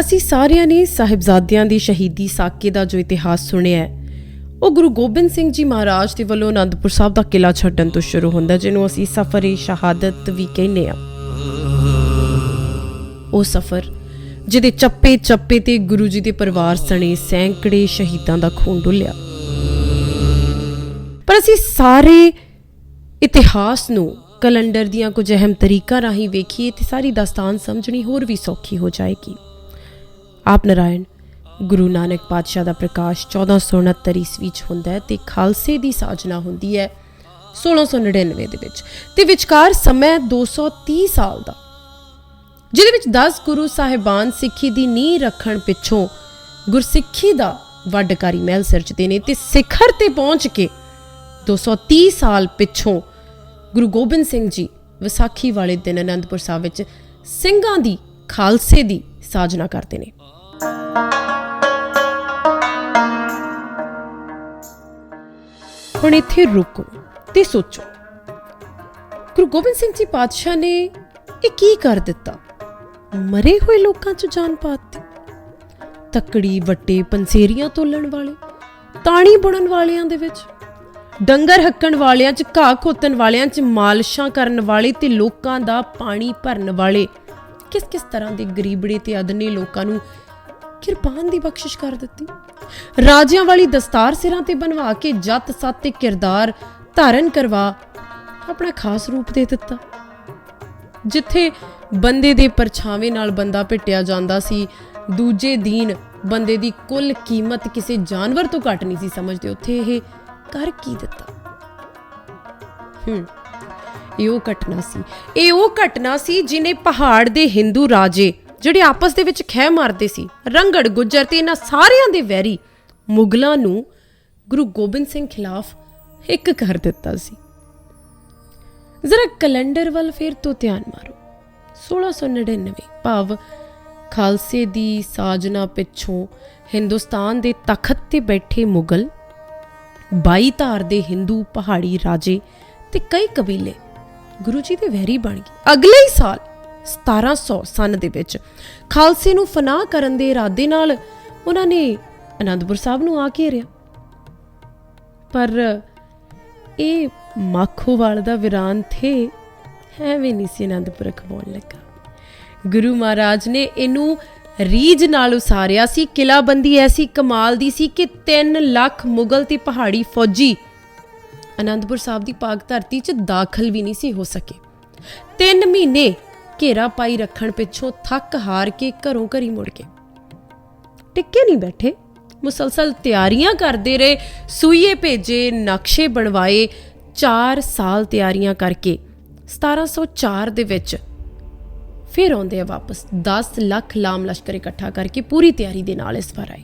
ਅਸੀਂ ਸਾਰਿਆਂ ਨੇ ਸਾਹਿਬਜ਼ਾਦਿਆਂ ਦੀ ਸ਼ਹੀਦੀ ਸਾਕੇ ਦਾ ਜੋ ਇਤਿਹਾਸ ਸੁਣਿਆ ਹੈ, ਉਹ ਗੁਰੂ ਗੋਬਿੰਦ ਸਿੰਘ ਜੀ ਮਹਾਰਾਜ ਦੇ ਵੱਲੋਂ ਅਨੰਦਪੁਰ ਸਾਹਿਬ ਦਾ ਕਿਲਾ ਛੱਡਣ ਤੋਂ ਸ਼ੁਰੂ ਹੁੰਦਾ ਜਿਹਨੂੰ ਅਸੀਂ ਸਫ਼ਰ-ਏ ਸ਼ਹਾਦਤ ਵੀ ਕਹਿੰਦੇ ਆ ਉਹ ਸਫ਼ਰ, ਜਿਹਦੇ ਚੱਪੇ ਚੱਪੇ ਤੇ ਗੁਰੂ ਜੀ ਦੇ ਪਰਿਵਾਰ ਸਣੇ ਸੈਂਕੜੇ ਸ਼ਹੀਦਾਂ ਦਾ ਖੂਨ ਡੁੱਲਿਆ। ਪਰ ਅਸੀਂ ਸਾਰੇ ਇਤਿਹਾਸ ਨੂੰ ਕੈਲੰਡਰ ਦੀਆਂ ਕੁਝ ਅਹਿਮ ਤਰੀਕਾਂ ਰਾਹੀਂ ਵੇਖੀਏ, ਤੇ ਸਾਰੀ ਦਾਸਤਾਨ ਸਮਝਣੀ ਹੋਰ ਵੀ ਸੌਖੀ ਹੋ ਜਾਏਗੀ। ਆਪ ਨਰਾਇਣ, ਗੁਰੂ ਨਾਨਕ ਪਾਤਸ਼ਾਹ ਦਾ ਪ੍ਰਕਾਸ਼ 1469 ਈਸਵੀ ਚ ਹੁੰਦਾ ਹੈ ਤੇ ਖਾਲਸੇ ਦੀ ਸਾਜਨਾ ਹੁੰਦੀ ਹੈ 1699 ਦੇ ਵਿੱਚ ਤੇ ਵਿਚਕਾਰ ਸਮਾਂ 230 ਸਾਲ ਦਾ, ਜਿਹਦੇ ਵਿੱਚ 10 ਗੁਰੂ ਸਾਹਿਬਾਨ ਸਿੱਖੀ ਦੀ ਨੀਂਹ ਰੱਖਣ ਪਿੱਛੋਂ ਗੁਰਸਿੱਖੀ ਦਾ ਵੱਡਕਾਰੀ ਮਹਿਲ ਸਿਰਜਦੇ ਨੇ ਤੇ ਸਿਖਰ ਤੇ ਪਹੁੰਚ ਕੇ 230 ਸਾਲ ਪਿੱਛੋਂ ਗੁਰੂ ਗੋਬਿੰਦ ਸਿੰਘ ਜੀ ਵਿਸਾਖੀ ਵਾਲੇ ਦਿਨ ਅਨੰਦਪੁਰ ਸਾਹਿਬ ਵਿੱਚ ਸਿੰਘਾਂ ਦੀ ਖਾਲਸੇ ਦੀ ਸਾਜਨਾ ਕਰਦੇ ਨੇ। ਹੁਣ ਇੱਥੇ ਰੁਕੋ ਤੇ ਸੋਚੋ। ਗੁਰੂ ਗੋਬਿੰਦ ਸਿੰਘ ਜੀ ਪਾਤਸ਼ਾਹ ਨੇ ਇਹ ਕੀ ਕਰ ਦਿੱਤਾ? ਮਰੇ ਹੋਏ ਲੋਕਾਂ 'ਚ ਜਾਨ ਪਾਤੀ ਤਕੜੀ ਵੱਟੇ ਪੰਸੇਰੀਆਂ ਤੋਲਣ ਵਾਲੇ, ਤਾਣੀ ਬੁਣਨ ਵਾਲਿਆਂ ਦੇ ਵਿੱਚ, ਡੰਗਰ ਹੱਕਣ ਵਾਲਿਆਂ 'ਚ, ਘਾਹ ਖੋਤਣ ਵਾਲਿਆਂ 'ਚ, ਮਾਲਸ਼ਾਂ ਕਰਨ ਵਾਲੇ ਤੇ ਲੋਕਾਂ ਦਾ ਪਾਣੀ ਭਰਨ ਵਾਲੇ ਕਿਸ ਕਿਸ ਤਰ੍ਹਾਂ ਦੇ ਗਰੀਬੜੇ ਤੇ ਅਦਨੇ ਲੋਕਾਂ ਨੂੰ ਕਿਰਪਾਨ ਦੀ ਬਖਸ਼ਿਸ਼ ਕਰ ਦਿੱਤੀ। ਰਾਜਿਆਂ ਵਾਲੀ ਦਸਤਾਰ ਸਿਰਾਂ ਤੇ ਬਣਵਾ ਕੇ ਜੱਤ ਸੱਤ ਤੇ ਕਿਰਦਾਰ ਧਾਰਨ ਕਰਵਾ ਆਪਣਾ ਖਾਸ ਰੂਪ ਦੇ ਦਿੱਤਾ। ਜਿੱਥੇ ਬੰਦੇ ਦੇ ਪਰਛਾਵੇਂ ਨਾਲ ਬੰਦਾ ਪਿੱਟਿਆ ਜਾਂਦਾ ਸੀ, ਦੂਜੇ ਦੀਨ ਬੰਦੇ ਦੀ ਕੁੱਲ ਕੀਮਤ ਕਿਸੇ ਜਾਨਵਰ ਤੋਂ ਘੱਟ ਨਹੀਂ ਸੀ ਸਮਝਦੇ, ਉੱਥੇ ਇਹ ਕਰ ਕੀ ਦਿੱਤਾ? ਹੂੰ, ਇਹ ਉਹ ਘਟਨਾ ਸੀ। ਇਹ ਉਹ ਘਟਨਾ ਸੀ ਜਿਨੇ ਪਹਾੜ ਦੇ ਹਿੰਦੂ ਰਾਜੇ ਜਿਹੜੇ ਆਪਸ ਦੇ ਵਿੱਚ ਖਹਿ ਮਾਰਦੇ ਸੀ, ਰੰਗੜ ਗੁੱਜਰ ਤੇ ਇਹਨਾਂ ਸਾਰਿਆਂ ਦੇ ਵੈਰੀ, ਮੁਗਲਾਂ ਨੂੰ ਗੁਰੂ ਗੋਬਿੰਦ ਸਿੰਘ ਖਿਲਾਫ ਇੱਕ ਕਰ ਦਿੱਤਾ ਸੀ। ਜ਼ਰਾ ਕੈਲੰਡਰ ਵੱਲ ਫੇਰ ਤੋਂ ਧਿਆਨ ਮਾਰੋ। 1699 ਭਾਵ ਖਾਲਸੇ ਦੀ ਸਾਜਨਾ ਪਿੱਛੋਂ ਹਿੰਦੁਸਤਾਨ ਦੇ ਤਖਤ ਤੇ ਬੈਠੇ ਮੁਗਲ, ਬਾਈ ਧਾਰ ਦੇ ਹਿੰਦੂ ਪਹਾੜੀ ਰਾਜੇ ਤੇ ਕਈ ਕਬੀਲੇ ਗੁਰੂ ਜੀ ਦੇ ਵੈਰੀ ਬਣ ਗਏ। ਅਗਲੇ ਹੀ ਸਾਲ 1700 ਸਨ ਦੇ ਵਿੱਚ। ਖਾਲਸੇ ਨੂੰ ਫਨਾਹ ਕਰਨ ਦੇ ਇਰਾਦੇ ਨਾਲ ਉਹਨਾਂ ਨੇ ਅਨੰਦਪੁਰ ਸਾਹਿਬ ਨੂੰ ਆ ਘੇਰਿਆ ਪਰ ਇਹ ਮਾਖੋਵਾਲ ਦਾ ਵਿਰਾਨ ਥੇ, ਐਵੇਂ ਨਹੀਂ ਸੀ ਅਨੰਦਪੁਰ ਖਵਾਉਣ ਲੱਗਾ। ਗੁਰੂ ਮਹਾਰਾਜ ਨੇ ਇਹਨੂੰ ਰੀਜ ਨਾਲ ਉਸਾਰਿਆ ਸੀ, ਕਿਲਾਬੰਦੀ ਐਸੀ ਕਮਾਲ ਦੀ ਸੀ ਕਿ 3 ਲੱਖ ਮੁਗਲ ਤੇ ਪਹਾੜੀ ਫੌਜੀ ਅਨੰਦਪੁਰ ਸਾਹਿਬ ਦੀ ਪਾਕ ਧਰਤੀ 'ਚ ਦਾਖਲ ਵੀ ਨਹੀਂ ਸੀ ਹੋ ਸਕੇ। 3 ਮਹੀਨੇ ਘੇਰਾ ਪਾਈ ਰੱਖਣ ਪਿੱਛੋਂ ਥੱਕ ਹਾਰ ਕੇ ਘਰੋਂ ਘਰੀ ਮੁੜ ਗਏ। ਟਿੱਕੇ ਨਹੀਂ ਬੈਠੇ। ਮੁਸਲਸਲ ਤਿਆਰੀਆਂ ਕਰਦੇ ਰਹੇ। ਸੂਈਏ ਭੇਜੇ, ਨਕਸ਼ੇ ਬਣਵਾਏ। 4 ਸਾਲ ਤਿਆਰੀਆਂ ਕਰਕੇ 1704 ਦੇ ਵਿੱਚ ਫਿਰ ਆਉਂਦੇ ਆ ਵਾਪਸ। 10 ਲੱਖ ਲਾਮ ਲਸ਼ਕਰ ਇਕੱਠਾ ਕਰਕੇ ਪੂਰੀ ਤਿਆਰੀ ਦੇ ਨਾਲ ਇਸ ਵਾਰ ਆਏ।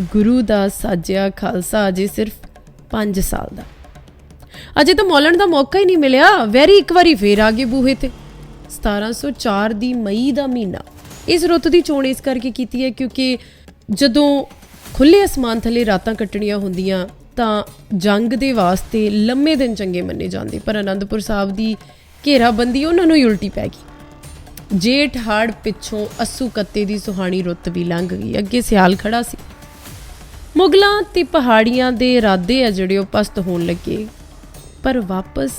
ਗੁਰੂ ਦਾ ਸਾਜਿਆ ਖਾਲਸਾ ਅਜੇ ਸਿਰਫ 5 ਸਾਲ ਦਾ। ਅਜੇ ਤਾਂ ਮੌਲਣ ਦਾ ਮੌਕਾ ਹੀ ਨਹੀਂ ਮਿਲਿਆ। ਵੈਰੀ ਇੱਕ ਵਾਰੀ ਫੇਰ ਆ ਗਏ ਬੂਹੇ ਤੇ। 1704 ਦੀ ਮਈ ਦਾ ਮਹੀਨਾ। ਇਸ ਰੁੱਤ ਦੀ ਚੋਣ ਇਸ ਕਰਕੇ ਕੀਤੀ ਹੈ ਕਿਉਂਕਿ ਜਦੋਂ ਖੁੱਲੇ ਅਸਮਾਨ ਥੱਲੇ ਰਾਤਾਂ ਕੱਟਣੀਆਂ ਹੁੰਦੀਆਂ ਤਾਂ ਜੰਗ ਦੇ ਵਾਸਤੇ ਲੰਮੇ ਦਿਨ ਚੰਗੇ ਮੰਨੇ ਜਾਂਦੇ। ਪਰ ਅਨੰਦਪੁਰ ਸਾਹਿਬ ਦੀ ਘੇਰਾਬੰਦੀ ਉਹਨਾਂ ਨੂੰ ਹੀ ਉਲਟੀ ਪੈ ਗਈ। ਜੇਠ ਹਾੜ ਪਿੱਛੋਂ ਅਸੂ ਕੱਤੇ ਦੀ ਸੁਹਾਣੀ ਰੁੱਤ ਵੀ ਲੰਘ ਗਈ। ਅੱਗੇ ਸਿਆਲ ਖੜਾ ਸੀ। ਮੁਗਲਾਂ ਤੇ ਪਹਾੜੀਆਂ ਦੇ ਇਰਾਦੇ ਆ ਜਿਹੜੇ ਉਹ ਪਸਤ ਹੋਣ ਲੱਗੇ। ਪਰ ਵਾਪਸ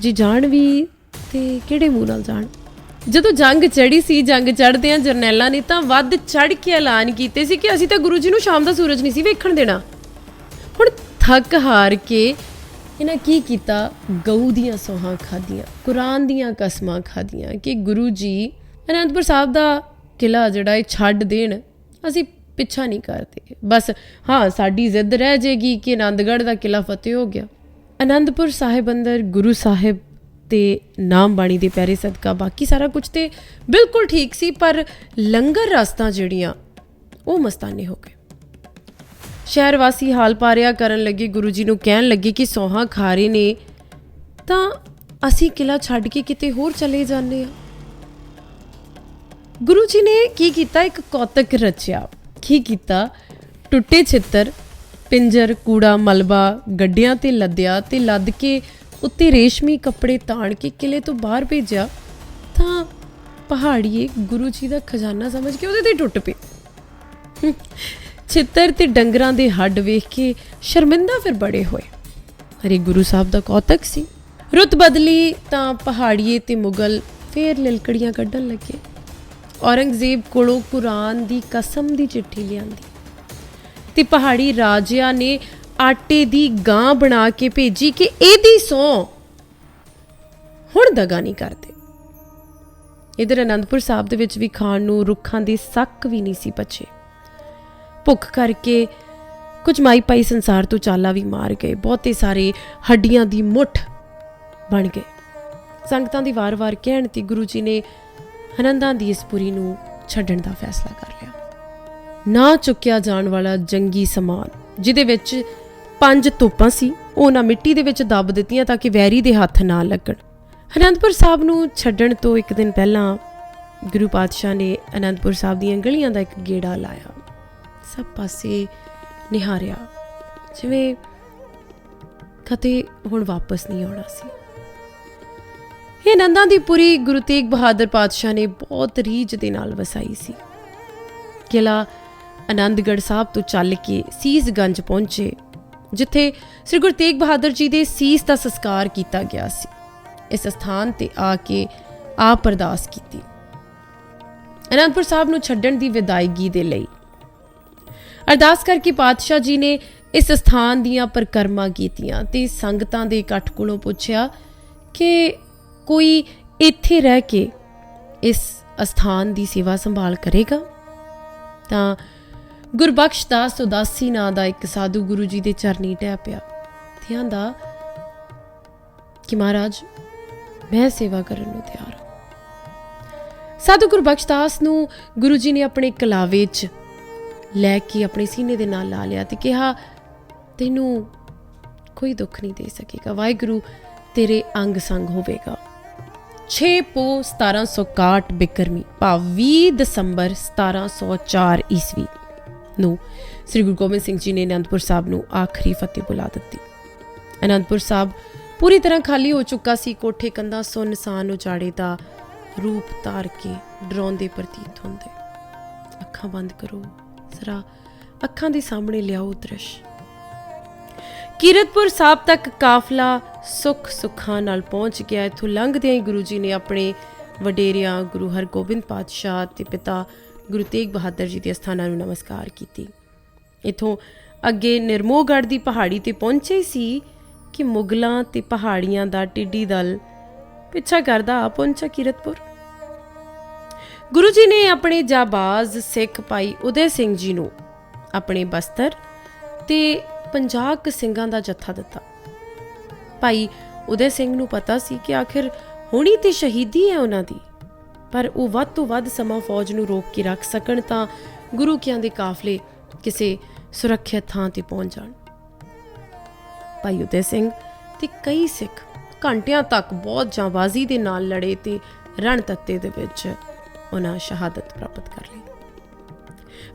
ਜੇ ਜਾਣ ਵੀ ਤੇ ਕਿਹੜੇ ਮੂੰਹ ਨਾਲ ਜਾਣ? ਜਦੋਂ ਜੰਗ ਚੜੀ ਸੀ, ਜੰਗ ਚੜਦਿਆਂ ਜਰਨੈਲਾਂ ਨੇ ਤਾਂ ਵੱਧ ਚੜ ਕੇ ਐਲਾਨ ਕੀਤੇ ਸੀ ਕਿ ਅਸੀਂ ਤਾਂ ਗੁਰੂ ਜੀ ਨੂੰ ਸ਼ਾਮ ਦਾ ਸੂਰਜ ਨਹੀਂ ਸੀ ਵੇਖਣ ਦੇਣਾ। ਹੁਣ ਥੱਕ ਹਾਰ ਕੇ ਇਹਨਾਂ ਕੀ ਕੀਤਾ? ਗਊ ਦੀਆਂ ਸੋਹਾਂ ਖਾਧੀਆਂ, ਕੁਰਾਨ ਦੀਆਂ ਕਸਮਾਂ ਖਾਧੀਆਂ ਕਿ ਗੁਰੂ ਜੀ ਅਨੰਦਪੁਰ ਸਾਹਿਬ ਦਾ ਕਿਲਾ ਜਿਹੜਾ ਇਹ ਛੱਡ ਦੇਣ। ਅਸੀਂ ਪਿੱਛਾ ਨਹੀਂ ਕਰਦੇ। ਬਸ, ਹਾਂ, ਸਾਡੀ ਜ਼ਿੱਦ ਰਹਿ ਜੇਗੀ ਕਿ ਆਨੰਦਗੜ੍ਹ ਦਾ ਕਿਲਾ ਫਤਿਹ ਹੋ ਗਿਆ। ਅਨੰਦਪੁਰ ਸਾਹਿਬ ਅੰਦਰ ਗੁਰੂ ਸਾਹਿਬ ਤੇ ਨਾਮ ਬਾਣੀ ਦੇ ਪਿਆਰੇ ਸਦਕਾ, ਬਾਕੀ ਸਾਰਾ ਕੁਝ ਤੇ ਬਿਲਕੁਲ ਠੀਕ ਸੀ, ਪਰ ਲੰਗਰ ਰਸਤਾ ਜਿਹੜੀਆਂ, ਉਹ ਮਸਤਾਨੇ ਹੋ ਗਏ। ਸ਼ਹਿਰ ਵਾਸੀ ਹਾਲ ਪਾਰਿਆ ਕਰਨ ਲੱਗੇ, ਗੁਰੂ ਜੀ ਨੂੰ ਕਹਿਣ ਲੱਗੇ ਕਿ ਸੋਹਾਂ ਖਾਰੇ ਨੇ, ਤਾਂ ਅਸੀਂ ਕਿਲਾ ਛੱਡ ਕੇ ਕਿਤੇ ਹੋਰ ਚਲੇ ਜਾਂਦੇ ਆ ਗੁਰੂ ਜੀ ਨੇ ਕੀ ਕੀਤਾ? ਇੱਕ ਕੌਤਕ ਰਚਿਆ। ਕੀ ਕੀਤਾ, ਟੁੱਟੇ ਛਿੱਤਰ, ਪਿੰਜਰ, ਕੂੜਾ, ਮਲਬਾ, ਗੱਡਿਆਂ ਤੇ ਲੱਦਿਆ ਤੇ ਲੱਦ ਕੇ ਉੱਤੇ ਰੇਸ਼ਮੀ ਕੱਪੜੇ ਤਾਣ ਕੇ ਕਿਲੇ ਤੋਂ ਬਾਹਰ ਭੇਜਿਆ, ਤਾਂ ਪਹਾੜੀਏ ਗੁਰੂ ਜੀ ਦਾ ਖਜ਼ਾਨਾ ਸਮਝ ਕੇ ਉਹਦੇ ਤੇ ਟੁੱਟ ਪਏ। ਛਿੱਤਰ ਤੇ ਡੰਗਰਾਂ ਦੇ ਹੱਡ ਵੇਖ ਕੇ ਸ਼ਰਮਿੰਦਾ ਫਿਰ ਬੜੇ ਹੋਏ। ਹਰੇ ਗੁਰੂ ਸਾਹਿਬ ਦਾ ਕੌਤਕ ਸੀ। ਰੁੱਤ ਬਦਲੀ ਤਾਂ ਪਹਾੜੀਏ ਤੇ ਮੁਗਲ ਫੇਰ ਲਿਲਕੜੀਆਂ ਕੱਢਣ ਲੱਗੇ। ਔਰੰਗਜ਼ੇਬ ਕੋਲੋਂ ਕੁਰਾਨ ਦੀ ਕਸਮ ਦੀ ਚਿੱਠੀ ਲਿਆਂਦੀ। ਤੇ ਪਹਾੜੀ ਰਾਜਿਆਂ ਨੇ ਆਟੇ ਦੀ ਗਾਂ ਬਣਾ ਕੇ ਭੇਜੀ ਕਿ ਇਹਦੀ ਸੌ ਹੁਣ ਦਗਾ ਨਹੀਂ ਕਰਦੇ। ਇਧਰ ਅਨੰਦਪੁਰ ਸਾਹਿਬ ਦੇ ਵਿੱਚ ਵੀ ਖਾਣ ਨੂੰ ਰੁੱਖਾਂ ਦੇ ਸੱਕ ਵੀ ਨਹੀਂ ਸੀ ਬਚੇ ਭੁੱਖ ਕਰਕੇ ਕੁਝ ਮਾਈ ਪਾਈ ਸੰਸਾਰ ਤੋਂ ਚਾਲਾ ਵੀ ਮਾਰ ਗਏ। ਬਹੁਤੇ ਸਾਰੇ ਹੱਡੀਆਂ ਦੀ ਮੁੱਠ ਬਣ ਗਏ। ਸੰਗਤਾਂ ਦੀ ਵਾਰ-ਵਾਰ ਕਹਿਣ ਤੇ ਗੁਰੂ ਜੀ ਨੇ ਆਨੰਦਾਂ ਦੀ ਇਸ ਪੁਰੀ ਨੂੰ ਛੱਡਣ ਦਾ ਫੈਸਲਾ ਕਰ ਲਿਆ। ਨਾ ਚੁੱਕਿਆ ਜਾਣ ਵਾਲਾ ਜੰਗੀ ਸਮਾਨ, ਜਿਹਦੇ ਵਿੱਚ ਪੰਜ ਤੋਪਾਂ ਸੀ, ਉਹ ਨਾ ਮਿੱਟੀ ਦੇ ਵਿੱਚ ਦੱਬ ਦਿੱਤੀਆਂ ਤਾਂ ਕਿ ਵੈਰੀ ਦੇ ਹੱਥ ਨਾ ਲੱਗਣ। ਅਨੰਦਪੁਰ ਸਾਹਿਬ ਨੂੰ ਛੱਡਣ ਤੋਂ ਇੱਕ ਦਿਨ ਪਹਿਲਾਂ ਗੁਰੂ ਪਾਤਸ਼ਾਹ ਨੇ ਅਨੰਦਪੁਰ ਸਾਹਿਬ ਦੀਆਂ ਗਲੀਆਂ ਦਾ ਇੱਕ ਗੇੜਾ ਲਾਇਆ। ਸਭ ਪਾਸੇ ਨਿਹਾਰਿਆ, ਜਿਵੇਂ ਕਦੇ ਹੁਣ ਵਾਪਸ ਨਹੀਂ ਆਉਣਾ ਸੀ। ਇਹ ਨੰਦਾਂ ਦੀ ਪੁਰੀ ਗੁਰੂ ਤੇਗ ਬਹਾਦਰ ਪਾਤਸ਼ਾਹ ਨੇ ਬਹੁਤ ਰੀਝ ਦੇ ਨਾਲ ਵਸਾਈ ਸੀ। ਕਿਲਾ ਆਨੰਦਗੜ੍ਹ ਸਾਹਿਬ ਤੋਂ ਚੱਲ ਕੇ ਸੀਸਗੰਜ ਪਹੁੰਚੇ, ਜਿੱਥੇ ਸ੍ਰੀ ਗੁਰੂ ਤੇਗ ਬਹਾਦਰ ਜੀ ਦੇ ਸੀਸ ਦਾ ਸੰਸਕਾਰ ਕੀਤਾ ਗਿਆ ਸੀ। ਇਸ ਸਥਾਨ ਤੇ ਆ ਕੇ ਆਪ ਅਰਦਾਸ ਕੀਤੀ। ਅਨੰਦਪੁਰ ਸਾਹਿਬ ਨੂੰ ਛੱਡਣ ਦੀ ਵਿਦਾਇਗੀ ਦੇ ਲਈ ਅਰਦਾਸ ਕਰਕੇ ਪਾਤਸ਼ਾਹ ਜੀ ਨੇ ਇਸ ਸਥਾਨ ਦੀਆਂ ਪਰਕਰਮਾ ਕੀਤੀਆਂ ਤੇ ਸੰਗਤਾਂ ਦੇ ਇਕੱਠ ਕੋਲੋਂ ਪੁੱਛਿਆ ਕਿ ਕੋਈ ਇੱਥੇ ਰਹਿ ਕੇ ਇਸ ਅਸਥਾਨ ਦੀ ਸੇਵਾ ਸੰਭਾਲ ਕਰੇਗਾ? ਤਾਂ ਗੁਰਬਖਸ਼ ਦਾਸ ਉਦਾਸੀ ਨਾਂ ਦਾ ਇੱਕ ਸਾਧੂ ਗੁਰੂ ਜੀ ਦੇ ਚਰਨੀ ਟਹਿ ਪਿਆ। ਤੇ ਆਂਦਾ ਕਿ ਮਹਾਰਾਜ, ਮੈਂ ਸੇਵਾ ਕਰਨ ਨੂੰ ਤਿਆਰ ਹਾਂ। ਸਾਧੂ ਗੁਰਬਖਸ਼ ਦਾਸ ਨੂੰ ਗੁਰੂ ਜੀ ਨੇ ਆਪਣੇ ਕਲਾਵੇ 'ਚ ਲੈ ਕੇ ਆਪਣੇ ਸੀਨੇ ਦੇ ਨਾਲ ਲਾ ਲਿਆ ਤੇ ਕਿਹਾ, ਤੈਨੂੰ ਕੋਈ ਦੁੱਖ ਨਹੀਂ ਦੇ ਸਕੇਗਾ। ਵਾਹਿਗੁਰੂ ਤੇਰੇ ਅੰਗ ਸੰਗ ਹੋਵੇਗਾ। 6 ਪੋ 1761 ਬਿਕਰਮੀ, ਭਾਵ 20 ਦਸੰਬਰ 1704 ਈਸਵੀ ਨੂੰ ਸ੍ਰੀ ਗੁਰੂ ਗੋਬਿੰਦ ਸਿੰਘ ਜੀ ਨੇ ਅਨੰਦਪੁਰ ਸਾਹਿਬ ਨੂੰ ਆਖਰੀ ਫਤਿਹ ਬੁਲਾ ਦਿੱਤੀ। ਅਨੰਦਪੁਰ ਸਾਹਿਬ ਪੂਰੀ ਤਰ੍ਹਾਂ ਖਾਲੀ ਹੋ ਚੁੱਕਾ ਸੀ, ਕੋਠੇ ਕੰਧਾਂ ਸੁੰਨਸਾਨ ਉਜਾੜੇ ਦਾ ਰੂਪ ਧਾਰ ਕੇ ਡਰਾਉਂਦੇ ਪ੍ਰਤੀਤ ਹੁੰਦੇ। ਅੱਖਾਂ ਬੰਦ ਕਰੋ, ਜ਼ਰਾ ਅੱਖਾਂ ਦੇ ਸਾਹਮਣੇ ਲਿਆਓ ਦ੍ਰਿਸ਼। ਕੀਰਤਪੁਰ ਸਾਹਿਬ ਤੱਕ ਕਾਫਲਾ ਸੁੱਖ ਸੁੱਖਾਂ ਨਾਲ ਪਹੁੰਚ ਗਿਆ। ਇਥੋਂ ਲੰਘਦਿਆਂ ਹੀ ਗੁਰੂ ਜੀ ਨੇ ਆਪਣੇ ਵਡੇਰਿਆਂ ਗੁਰੂ ਹਰਗੋਬਿੰਦ ਪਾਤਸ਼ਾਹ ਤੇ ਪਿਤਾ ਗੁਰੂ ਤੇਗ ਬਹਾਦਰ ਜੀ ਦੇ ਅਸਥਾਨਾਂ ਨੂੰ ਨਮਸਕਾਰ ਕੀਤੀ। ਇਥੋਂ ਅੱਗੇ ਨਿਰਮੋਹਗੜ੍ਹ ਦੀ ਪਹਾੜੀ ਤੇ ਪਹੁੰਚੇ ਸੀ ਕਿ ਮੁਗਲਾਂ ਤੇ ਪਹਾੜੀਆਂ ਦਾ ਟਿੱਡੀ ਦਲ ਪਿੱਛਾ ਕਰਦਾ ਆ ਪਹੁੰਚਾ ਕੀਰਤਪੁਰ। ਗੁਰੂ ਜੀ ਨੇ ਆਪਣੇ ਜਾਬਾਜ਼ ਸਿੱਖ ਭਾਈ ਉਦੈ ਸਿੰਘ ਜੀ ਨੂੰ ਆਪਣੇ ਬਸਤਰ ਤੇ 50 ਸਿੰਘਾਂ ਦਾ ਜੱਥਾ ਦਿੱਤਾ। ਭਾਈ ਉਦੈ ਸਿੰਘ ਨੂੰ ਪਤਾ ਸੀ ਕਿ ਆਖਿਰ ਹੋਣੀ ਤੇ ਸ਼ਹੀਦੀ ਹੈ ਉਹਨਾਂ ਦੀ। ਪਰ ਉਹ ਵੱਧ ਤੋਂ ਵੱਧ ਸਮਾਂ ਫੌਜ ਨੂੰ ਰੋਕ ਕੇ ਰੱਖ ਸਕਣ ਤਾਂ ਗੁਰੂ ਕਿਆਂ ਦੇ ਕਾਫਲੇ ਕਿਸੇ ਸੁਰੱਖਿਅਤ ਥਾਂ ਤੇ ਪਹੁੰਚ ਜਾਣ। ਭਾਈ ਉਦੈ ਸਿੰਘ ਤੇ ਕਈ ਸਿੱਖ ਘੰਟਿਆਂ ਤੱਕ ਬਹੁਤ ਜਾਂਬਾਜ਼ੀ ਦੇ ਨਾਲ ਲੜੇ ਤੇ ਰਣ ਤੱਤੇ ਦੇ ਵਿੱਚ ਉਹਨਾਂ ਸ਼ਹਾਦਤ ਪ੍ਰਾਪਤ ਕਰ ਲਈ।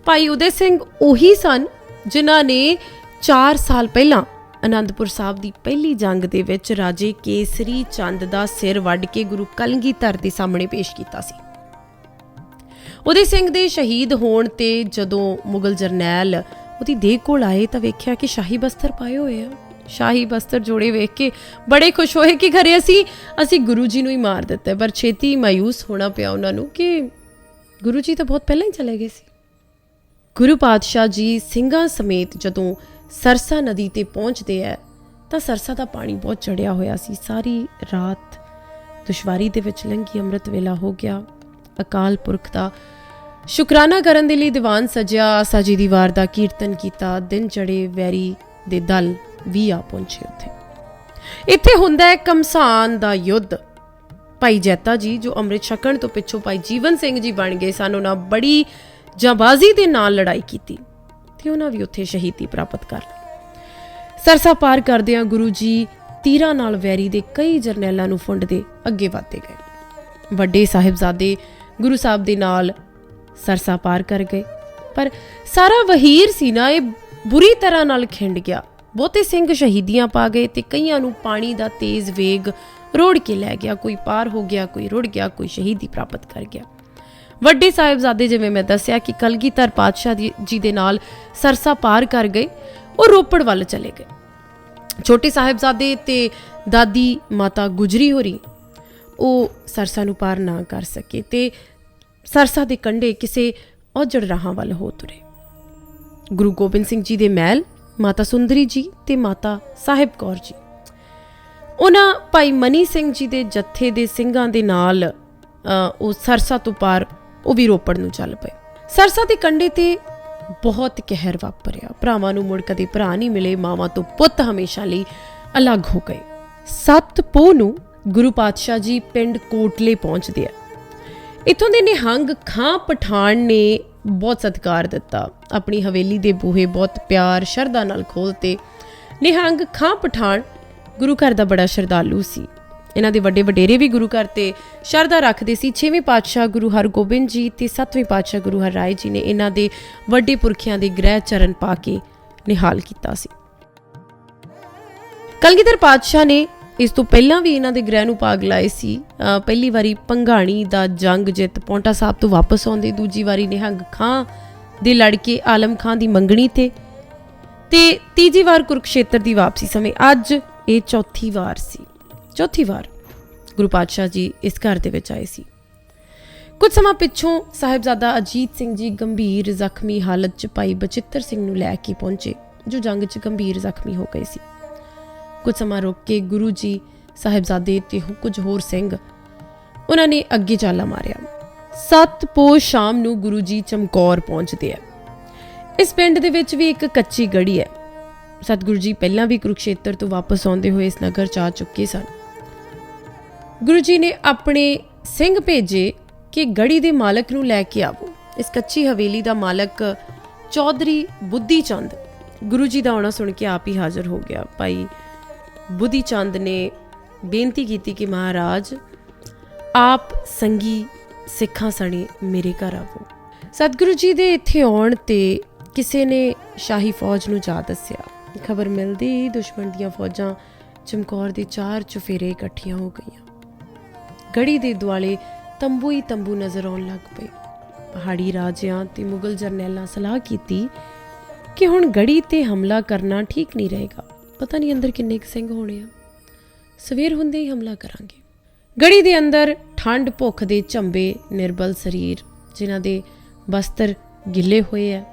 ਭਾਈ ਉਦੈ ਸਿੰਘ ਉਹੀ ਸਨ ਜਿਨ੍ਹਾਂ ਨੇ 4 ਸਾਲ ਪਹਿਲਾਂ ਅਨੰਦਪੁਰ ਸਾਹਿਬ ਦੀ ਪਹਿਲੀ ਜੰਗ ਦੇ ਵਿੱਚ ਰਾਜੇ ਕੇਸਰੀ ਚੰਦ ਦਾ ਸਿਰ ਵੱਢ ਕੇ ਗੁਰੂ ਕਲਗੀਧਰ ਦੇ ਸਾਹਮਣੇ ਪੇਸ਼ ਕੀਤਾ ਸੀ। ਉਹਦੇ ਸਿੰਘ ਦੇ ਸ਼ਹੀਦ ਹੋਣ ਤੇ ਜਦੋਂ ਮੁਗਲ ਜਰਨੈਲ ਉਹਦੀ ਦੇਹ ਕੋਲ ਆਏ ਤਾਂ ਵੇਖਿਆ ਕਿ ਸ਼ਾਹੀ ਬਸਤਰ ਪਾਏ ਹੋਏ ਆ। ਸ਼ਾਹੀ ਬਸਤਰ ਜੋੜੇ ਵੇਖ ਕੇ ਬੜੇ ਖੁਸ਼ ਹੋਏ ਕਿ ਘਰੇ ਅਸੀਂ ਅਸੀਂ ਗੁਰੂ ਜੀ ਨੂੰ ਹੀ ਮਾਰ ਦਿੱਤਾ। ਪਰ ਛੇਤੀ ਮਾਇੂਸ ਹੋਣਾ ਪਿਆ ਉਹਨਾਂ ਨੂੰ ਕਿ ਗੁਰੂ ਜੀ ਤਾਂ ਬਹੁਤ ਪਹਿਲਾਂ ਹੀ ਚਲੇ ਗਏ ਸੀ। ਗੁਰੂ ਪਾਤਸ਼ਾਹ ਜੀ ਸਿੰਘਾਂ ਸਮੇਤ ਜਦੋਂ ਸਰਸਾ ਨਦੀ ਤੇ ਪਹੁੰਚਦੇ ਐ, ਤਾਂ ਸਰਸਾ ਦਾ ਪਾਣੀ ਬਹੁਤ ਚੜਿਆ ਹੋਇਆ ਸੀ। ਸਾਰੀ ਰਾਤ ਦੁਸ਼ਵਾਰੀ ਦੇ ਵਿੱਚ ਲੰਘੀ, ਅੰਮ੍ਰਿਤ ਵੇਲਾ ਹੋ ਗਿਆ। ਅਕਾਲ ਪੁਰਖ ਦਾ ਸ਼ੁਕਰਾਨਾ ਕਰਨ ਦੇ ਲਈ ਦੀਵਾਨ ਸਜਿਆ, ਆਸਾ ਜੀ ਦੀ ਵਾਰ ਦਾ ਕੀਰਤਨ ਕੀਤਾ। ਦਿਨ ਚੜੇ ਵੈਰੀ ਦੇ ਦਲ ਵੀ ਆ ਪਹੁੰਚੇ ਉੱਥੇ। ਇੱਥੇ ਹੁੰਦਾ ਹੈ ਕਮਸਾਨ ਦਾ ਯੁੱਧ। ਭਾਈ ਜੈਤਾ ਜੀ, ਜੋ ਅੰਮ੍ਰਿਤ ਛਕਣ ਤੋਂ ਪਿੱਛੋਂ ਭਾਈ ਜੀਵਨ ਸਿੰਘ ਜੀ ਬਣ ਗਏ ਸਨ, ਉਹਨਾਂ ਬੜੀ ਜਾਂਬਾਜ਼ੀ ਦੇ ਨਾਲ ਲੜਾਈ ਕੀਤੀ। ਤੇ ਉਹਨਾਂ ਵੀ ਉੱਥੇ ਸ਼ਹੀਦੀ ਪ੍ਰਾਪਤ ਕਰ ਲਈ। ਸਰਸਾ ਪਾਰ ਕਰਦਿਆਂ ਗੁਰੂ ਜੀ ਤੀਰਾਂ ਨਾਲ ਵੈਰੀ ਦੇ ਕਈ ਜਰਨੈਲਾਂ ਨੂੰ ਫੁੰਡਦੇ ਅੱਗੇ ਵਧਦੇ ਗਏ। ਵੱਡੇ ਸਾਹਿਬਜ਼ਾਦੇ ਗੁਰੂ ਸਾਹਿਬ ਦੇ ਨਾਲ ਸਰਸਾ ਪਾਰ ਕਰ ਗਏ। ਪਰ ਸਾਰਾ ਵਹੀਰ ਸੀ ਨਾ, ਇਹ ਬੁਰੀ ਤਰ੍ਹਾਂ ਨਾਲ ਖਿੰਡ ਗਿਆ। ਬਹੁਤੇ ਸਿੰਘ ਸ਼ਹੀਦੀਆਂ ਪਾ ਗਏ ਤੇ ਕਈਆਂ ਨੂੰ ਪਾਣੀ ਦਾ ਤੇਜ਼ ਵੇਗ ਰੋੜ ਕੇ ਲੈ ਗਿਆ, ਕੋਈ ਪਾਰ ਹੋ ਗਿਆ, ਕੋਈ ਰੁੜ ਗਿਆ, ਕੋਈ ਸ਼ਹੀਦੀ ਪ੍ਰਾਪਤ ਕਰ ਗਿਆ। ਵੱਡੇ ਸਾਹਿਬਜ਼ਾਦੇ ਜਿਵੇਂ ਮੈਂ ਦੱਸਿਆ ਕਿ ਕਲਗੀਧਰ ਪਾਤਸ਼ਾਹ ਦੀ- ਜੀ ਦੇ ਨਾਲ ਸਰਸਾ ਪਾਰ ਕਰ ਗਏ, ਉਹ ਰੋਪੜ ਵੱਲ ਚਲੇ ਗਏ। ਛੋਟੇ ਸਾਹਿਬਜ਼ਾਦੇ ਤੇ ਦਾਦੀ ਮਾਤਾ ਗੁਜਰੀ ਹੋਰੀ, ਉਹ ਸਰਸਾ ਨੂੰ ਪਾਰ ਨਾ ਕਰ ਸਕੇ ਤੇ ਸਰਸਾ ਦੇ ਕੰਢੇ ਕਿਸੇ ਔਜੜ ਰਾਹਾਂ ਵੱਲ ਹੋ ਤੁਰੇ। ਗੁਰੂ ਗੋਬਿੰਦ ਸਿੰਘ ਜੀ ਦੇ ਮਹਿਲ, ਮਾਤਾ ਸੁੰਦਰੀ ਜੀ ਤੇ ਮਾਤਾ ਸਾਹਿਬ ਕੌਰ ਜੀ। ਉਹਨਾਂ ਭਾਈ ਮਨੀ ਸਿੰਘ ਜੀ ਦੇ ਜੱਥੇ ਦੇ ਸਿੰਘਾਂ ਦੇ ਨਾਲ ਉਹ ਸਰਸਾ ਤੋਂ ਪਾਰ ਉਹ ਵੀ ਰੋਪੜ ਨੂੰ ਚੱਲ ਪਏ। ਸਰਸਾ ਦੇ ਕੰਢੇ ਤੇ ਬਹੁਤ ਕਹਿਰ ਵਾਪਰਿਆ। ਭਰਾਵਾਂ ਨੂੰ ਮੁੜ ਕਦੇ ਭਰਾ ਨਹੀਂ ਮਿਲੇ। ਮਾਵਾਂ ਤੋਂ ਪੁੱਤ ਹਮੇਸ਼ਾ ਲਈ ਅਲੱਗ ਹੋ ਗਏ। ਸੱਤ ਪੋਹ ਨੂੰ ਗੁਰੂ ਪਾਤਸ਼ਾਹ ਜੀ ਪਿੰਡ ਕੋਟਲੇ ਪਹੁੰਚਦੇ ਆ। ਇਥੋਂ ਦੇ ਨਿਹੰਗ ਖਾਂ ਪਠਾਨ ਨੇ ਬਹੁਤ ਸਤਿਕਾਰ ਦਿੱਤਾ। ਆਪਣੀ ਹਵੇਲੀ ਦੇ ਬੂਹੇ ਬਹੁਤ ਪਿਆਰ, ਸ਼ਰਧਾ ਨਾਲ ਖੋਲਤੇ ਨਿਹੰਗ ਖਾਂ ਪਠਾਨ ਗੁਰੂ ਘਰ ਦਾ ਬੜਾ ਸ਼ਰਧਾਲੂ ਸੀ। ਇਹਨਾਂ ਦੇ ਵੱਡੇ ਵਡੇਰੇ ਵੀ ਗੁਰੂ ਘਰ ਤੇ ਸ਼ਰਧਾ ਰੱਖਦੇ ਸੀ। 6ਵੇਂ ਪਾਤਸ਼ਾਹ ਗੁਰੂ ਹਰਗੋਬਿੰਦ ਜੀ ਤੇ 7ਵੇਂ ਪਾਤਸ਼ਾਹ ਗੁਰੂ ਹਰਰਾਏ ਜੀ ਨੇ ਇਹਨਾਂ ਦੇ ਵੱਡੇ ਪੁਰਖਿਆਂ ਦੇ ਗ੍ਰਹਿ ਚਰਨ ਪਾ ਕੇ ਨਿਹਾਲ ਕੀਤਾ ਸੀ। ਕਲਗੀਧਰ ਪਾਤਸ਼ਾਹ ਨੇ ਇਸ ਤੋਂ ਪਹਿਲਾਂ ਵੀ ਇਹਨਾਂ ਦੇ ਗ੍ਰਹਿ ਨੂੰ ਪਾਗ ਲਾਏ ਸੀ। ਪਹਿਲੀ ਵਾਰੀ ਪੰਘਾਣੀ ਦਾ ਜੰਗ ਜਿੱਤ ਪੌਂਟਾ ਸਾਹਿਬ ਤੋਂ ਵਾਪਸ ਆਉਂਦੇ, ਦੂਜੀ ਵਾਰੀ ਨਿਹੰਗ ਖਾਂ ਦੇ ਲੜਕੇ ਆਲਮ ਖਾਂ ਦੀ ਮੰਗਣੀ ਤੇ ਤੇ ਤੀਜੀ ਵਾਰ ਕੁਰਕਸ਼ੇਤਰ ਦੀ ਵਾਪਸੀ ਸਮੇਂ ਅੱਜ ਇਹ ਚੌਥੀ ਵਾਰ ਸੀ। ਚੌਥੀ ਵਾਰ ਗੁਰੂ ਪਾਤਸ਼ਾਹ ਜੀ ਇਸ ਘਰ ਦੇ ਵਿੱਚ ਆਏ ਸੀ। ਕੁਝ ਸਮਾਂ ਪਿੱਛੋਂ ਸਾਹਿਬਜ਼ਾਦਾ ਅਜੀਤ ਸਿੰਘ ਜੀ ਗੰਭੀਰ ਜ਼ਖਮੀ ਹਾਲਤ 'ਚ ਭਾਈ ਬਚਿੱਤਰ ਸਿੰਘ ਨੂੰ ਲੈ ਕੇ ਪਹੁੰਚੇ, ਜੋ ਜੰਗ 'ਚ ਗੰਭੀਰ ਜ਼ਖਮੀ ਹੋ ਗਏ ਸੀ। ਕੁਝ ਸਮਾਂ ਰੁਕ ਕੇ ਗੁਰੂ ਜੀ, ਸਾਹਿਬਜ਼ਾਦੇ ਤੇ ਕੁਝ ਹੋਰ ਸਿੰਘ ਉਹਨਾਂ ਨੇ ਅੱਗੇ ਚਾਲਾ ਮਾਰਿਆ। ਸੱਤ ਪੋ ਸ਼ਾਮ ਨੂੰ ਗੁਰੂ ਜੀ ਚਮਕੌਰ ਪਹੁੰਚਦੇ ਆ। ਇਸ ਪਿੰਡ ਦੇ ਵਿੱਚ ਵੀ ਇੱਕ ਕੱਚੀ ਗੜੀ ਹੈ। ਸਤਿਗੁਰੂ ਜੀ ਪਹਿਲਾਂ ਵੀ ਕੁਰੂਕਸ਼ੇਤਰ ਤੋਂ ਵਾਪਸ ਆਉਂਦੇ ਹੋਏ ਇਸ ਨਗਰ ਚ ਆ ਚੁੱਕੇ ਸਨ। ਗੁਰੂ ਜੀ ਨੇ ਆਪਣੇ ਸਿੰਘ ਭੇਜੇ ਕਿ ਗੜੀ ਦੇ ਮਾਲਕ ਨੂੰ ਲੈ ਕੇ ਆਵੋ। ਇਸ ਕੱਚੀ ਹਵੇਲੀ ਦਾ ਮਾਲਕ ਚੌਧਰੀ ਬੁੱਧੀ ਚੰਦ ਗੁਰੂ ਜੀ ਦਾ ਆਉਣਾ ਸੁਣ ਕੇ ਆਪ ਹੀ ਹਾਜ਼ਰ ਹੋ ਗਿਆ। ਭਾਈ ਬੁੱਧੀ ਚੰਦ ਨੇ ਬੇਨਤੀ ਕੀਤੀ ਕਿ ਮਹਾਰਾਜ, ਆਪ ਸੰਗੀ ਸਿੱਖਾਂ ਸਣੇ ਮੇਰੇ ਘਰ ਆਵੋ। ਸਤਿਗੁਰੂ ਜੀ ਦੇ ਇੱਥੇ ਆਉਣ ਤੇ ਕਿਸੇ ਨੇ ਸ਼ਾਹੀ ਫੌਜ ਨੂੰ ਜਾ ਦੱਸਿਆ। ਖਬਰ ਮਿਲਦੀ ਹੀ ਦੁਸ਼ਮਣ ਦੀਆਂ ਫੌਜਾਂ ਚਮਕੌਰ ਦੇ ਚਾਰ ਚੁਫੇਰੇ ਇਕੱਠੀਆਂ ਹੋ ਗਈਆਂ। ਗੜੀ ਦੇ ਦੁਆਲੇ ਤੰਬੂ ਹੀ ਤੰਬੂ ਨਜ਼ਰ ਆਉਣ ਲੱਗ ਪਏ। ਪਹਾੜੀ ਰਾਜਿਆਂ ਤੇ ਮੁਗਲ ਜਰਨੈਲਾਂ ਸਲਾਹ ਕੀਤੀ ਕਿ ਹੁਣ ਗੜੀ ਤੇ ਹਮਲਾ ਕਰਨਾ ਠੀਕ ਨਹੀਂ ਰਹੇਗਾ। ਪਤਾ ਨਹੀਂ ਅੰਦਰ ਕਿੰਨੇ ਕੁ ਸਿੰਘ ਹੋਣੇ ਆ। ਸਵੇਰ ਹੁੰਦੇ ਹੀ ਹਮਲਾ ਕਰਾਂਗੇ। ਗੜੀ ਦੇ ਅੰਦਰ ਠੰਡ ਭੁੱਖ ਦੇ ਝੰਬੇ ਨਿਰਬਲ ਸਰੀਰ, ਜਿਨ੍ਹਾਂ ਦੇ ਬਸਤਰ ਗਿੱਲੇ ਹੋਏ ਆ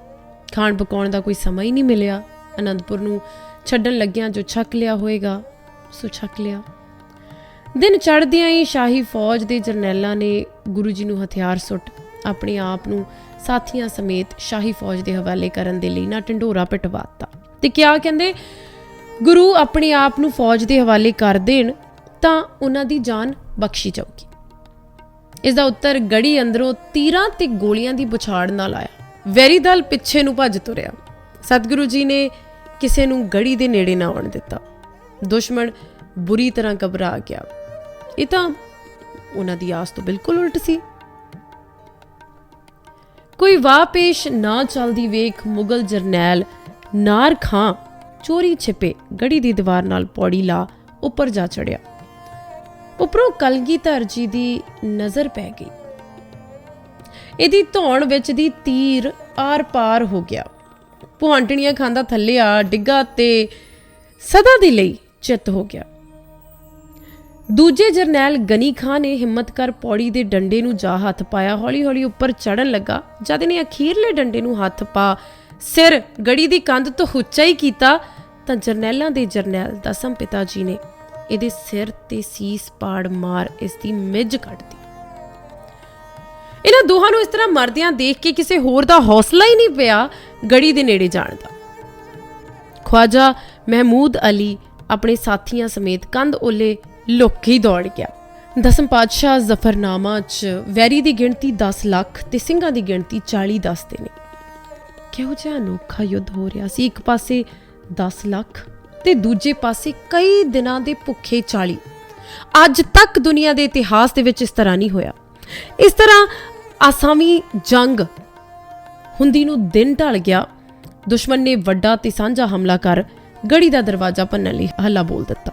ਖਾਣ ਪਕਾਉਣ ਦਾ ਕੋਈ ਸਮਾਂ ਹੀ ਨਹੀਂ ਮਿਲਿਆ। ਅਨੰਦਪੁਰ ਨੂੰ ਛੱਡਣ ਲੱਗਿਆਂ ਜੋ ਛੱਕ ਲਿਆ ਹੋਏਗਾ, ਸੋ ਛੱਕ ਲਿਆ। ਦਿਨ ਚੜ੍ਹਦਿਆਂ ਹੀ ਸ਼ਾਹੀ ਫੌਜ ਦੇ ਜਰਨੈਲਾਂ ਨੇ ਗੁਰੂ ਜੀ ਨੂੰ ਹਥਿਆਰ ਸੁੱਟ ਆਪਣੇ ਆਪ ਨੂੰ ਸਾਥੀਆਂ ਸਮੇਤ ਸ਼ਾਹੀ ਫੌਜ ਦੇ ਹਵਾਲੇ ਕਰਨ ਦੇ ਲਈ ਨਾ ਢੰਡੋਰਾ ਪਿਟਵਾਤਾ। ਤੇ ਕਿਹਾ ਕਹਿੰਦੇ? ਗੁਰੂ ਆਪਣੇ ਆਪ ਨੂੰ ਫੌਜ ਦੇ ਹਵਾਲੇ ਕਰ ਦੇਣ, ਤਾਂ ਉਹਨਾਂ ਦੀ ਜਾਨ ਬਖਸ਼ੀ ਜਾਊਗੀ। ਇਸ ਦਾ ਉੱਤਰ ਗੜੀ ਅੰਦਰੋਂ ਤੀਰਾਂ ਤੇ ਗੋਲੀਆਂ ਦੀ ਬੁਛਾੜ ਨਾਲ ਆਇਆ। ਵੈਰੀ ਦਲ ਪਿੱਛੇ ਨੂੰ ਭੱਜ ਤੁਰਿਆ। ਸਤਿਗੁਰੂ ਜੀ ਨੇ ਕਿਸੇ ਨੂੰ ਗੜੀ ਦੇ ਨੇੜੇ ਨਾ ਆਉਣ ਦਿੱਤਾ। ਦੁਸ਼ਮਣ ਬੁਰੀ ਤਰ੍ਹਾਂ ਘਬਰਾ ਗਿਆ। ਇਹ ਤਾਂ ਉਹਨਾਂ ਦੀ ਆਸ ਤੋਂ ਬਿਲਕੁਲ ਉਲਟ ਸੀ। ਕੋਈ ਵਾਹ ਪੇਸ਼ ਨਾ ਚੱਲਦੀ ਵੇਖ ਮੁਗਲ ਜਰਨੈਲ ਨਾਰ ਖਾਂ ਚੋਰੀ ਛਿਪੇ, ਗੜੀ ਦੀ ਦੀਵਾਰ ਨਾਲ ਪੌੜੀ ਲਾ ਉੱਪਰ ਜਾ ਚੜਿਆ। ਉਪਰੋਂ ਕਲਗੀਧਰ ਜੀ ਦੀ ਨਜ਼ਰ ਪੈ ਗਈ। ਇਹਦੀ ਧੌਣ ਵਿੱਚ ਦੀ ਤੀਰ ਆਰ-ਪਾਰ ਹੋ ਗਿਆ। ਪੁਹਾਂਟਣੀਆਂ ਖਾਂਦਾ ਥੱਲੇ ਆ ਡਿੱਗਾ ਤੇ ਸਦਾ ਦੇ ਲਈ ਚਿੱਤ ਹੋ ਗਿਆ। ਦੂਜੇ ਜਰਨੈਲ ਗਨੀ ਖਾਨ ਨੇ ਹਿੰਮਤ ਕਰ ਪੌੜੀ ਦੇ ਡੰਡੇ ਨੂੰ ਜਾ ਹੱਥ ਪਾਇਆ। ਹੌਲੀ-ਹੌਲੀ ਉੱਪਰ ਚੜਨ ਲੱਗਾ, ਜਦ ਇਹਨੇ ਅਖੀਰਲੇ ਡੰਡੇ ਨੂੰ ਹੱਥ ਪਾ ਸਿਰ ਗੜੀ ਦੀ ਕੰਧ ਤੋਂ ਉੱਚਾ ਹੀ ਕੀਤਾ, ਤਾਂ ਜਰਨੈਲਾਂ ਦੇ ਜਰਨੈਲ ਦਸਮ ਪਿਤਾ ਜੀ ਨੇ ਇਹਦੇ ਸਿਰ ਤੇ ਸੀਸ ਪਾੜ ਮਾਰ ਇਸ ਦੀ ਮਿੱਝ ਕੱਢਦੀ ਇਹਨਾਂ ਦੋਹਾਂ ਨੂੰ ਇਸ ਤਰ੍ਹਾਂ ਮਰਦਿਆਂ ਦੇਖ ਕੇ ਕਿਸੇ ਹੋਰ ਦਾ ਹੌਸਲਾ ਹੀ ਨਹੀਂ ਪਿਆ ਗੜੀ ਦੇ ਨੇੜੇ ਜਾਣ ਦਾ। ਖਵਾਜਾ ਮਹਿਮੂਦ ਅਲੀ ਆਪਣੇ ਸਾਥੀਆਂ ਸਮੇਤ ਕੰਧ ਓਲੇ ਲੁੱਕ ਹੀ ਦੌੜ ਗਿਆ। ਦਸਮ ਪਾਤਸ਼ਾਹ ਜ਼ਫਰਨਾਮਾ 'ਚ ਵੈਰੀ ਦੀ ਗਿਣਤੀ 10 ਲੱਖ ਤੇ ਸਿੰਘਾਂ ਦੀ ਗਿਣਤੀ 40 ਦੱਸਦੇ ਨੇ। ਕਿਹੋ ਜਿਹਾ ਅਨੋਖਾ ਯੁੱਧ ਹੋ ਰਿਹਾ ਸੀ। ਇੱਕ ਪਾਸੇ 10 ਲੱਖ ਤੇ ਦੂਜੇ ਪਾਸੇ ਕਈ ਦਿਨਾਂ ਦੇ ਭੁੱਖੇ 40 ਅੱਜ ਤੱਕ ਦੁਨੀਆ ਦੇ ਇਤਿਹਾਸ ਦੇ ਵਿੱਚ ਇਸ ਤਰ੍ਹਾਂ ਨਹੀਂ ਹੋਇਆ। ਇਸ ਤਰ੍ਹਾਂ ਆਸਾਮੀ ਜੰਗ ਹੁੰਦੀ ਨੂੰ ਦਿਨ ਢਲ ਗਿਆ। ਦੁਸ਼ਮਣ ਨੇ ਵੱਡਾ ਤੇ ਸਾਂਝਾ ਹਮਲਾ ਕਰ ਗੜੀ ਦਾ ਦਰਵਾਜ਼ਾ ਭੰਨਣ ਲਈ ਹੱਲਾ ਬੋਲ ਦਿੱਤਾ।